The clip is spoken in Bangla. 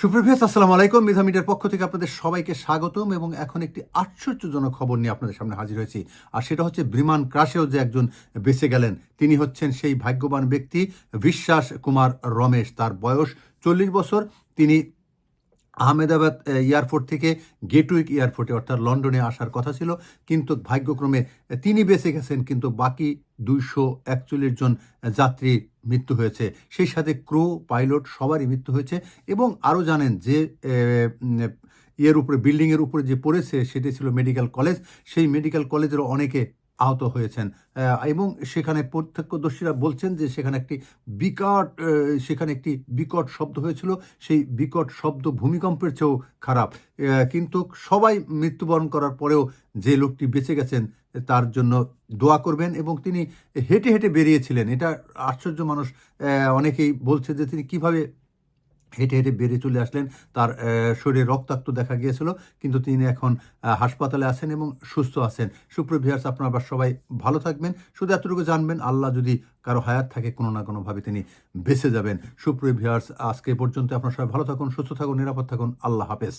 সুপ্রভাত, আসসালামু আলাইকুম। মেধা মিডিয়ার পক্ষ থেকে আপনাদের সবাইকে স্বাগতম এবং এখন একটি আশ্চর্যজনক খবর নিয়ে আপনাদের সামনে হাজির হয়েছি। আর সেটা হচ্ছে বিমান ক্রাশেও যে একজন বেঁচে গেলেন, তিনি হচ্ছেন সেই ভাগ্যবান ব্যক্তি, বিশ্বাস কুমার রমেশ। তার বয়স চল্লিশ বছর। তিনি আহমেদাবাদ এয়ারপোর্ট থেকে গেটউইক এয়ারপোর্টে, অর্থাৎ লন্ডনে আসার কথা ছিল। কিন্তু ভাগ্যক্রমে তিনি বেঁচে গেছেন, কিন্তু বাকি দুইশো একচল্লিশ জন যাত্রী মৃত্যু হয়েছে। সেই সাথে ক্রু, পাইলট সবারই মৃত্যু হয়েছে এবং আরও জানেন যে ইয়ের উপরে, বিল্ডিংয়ের উপরে যে পড়েছে, সেটি ছিল মেডিকেল কলেজ। সেই মেডিকেল কলেজেরও অনেকে আহত হয়েছেন। এবং সেখানে প্রত্যক্ষদর্শীরা বলছেন যে সেখানে একটি বিকট সেখানে একটি বিকট শব্দ হয়েছিল। সেই বিকট শব্দ ভূমিকম্পের চেয়েও খারাপ। কিন্তু সবাই মৃত্যুবরণ করার পরেও যে লোকটি বেঁচে গেছেন, তার জন্য দোয়া করবেন এবং তিনি হেঁটে হেঁটে বেরিয়েছিলেন। এটা আশ্চর্য মানুষ অনেকেই বলছে যে তিনি কীভাবে হেঁটে হেঁটে বেরিয়ে চলে আসলেন। তার শরীরে রক্তাক্ত দেখা গিয়েছিল, কিন্তু তিনি এখন হাসপাতালে আছেন এবং সুস্থ আছেন। সুপ্রিয় ভিহার্স আপনারা আবার সবাই ভালো থাকবেন। শুধু এতটুকু জানবেন, আল্লাহ যদি কারও হায়াত থাকে, কোনো না কোনোভাবে তিনি বেঁচে যাবেন। সুপ্রিয় ভিয়ার্স আজকে পর্যন্ত আপনারা সবাই ভালো থাকুন, সুস্থ থাকুন, নিরাপদ থাকুন। আল্লাহ হাফেজ।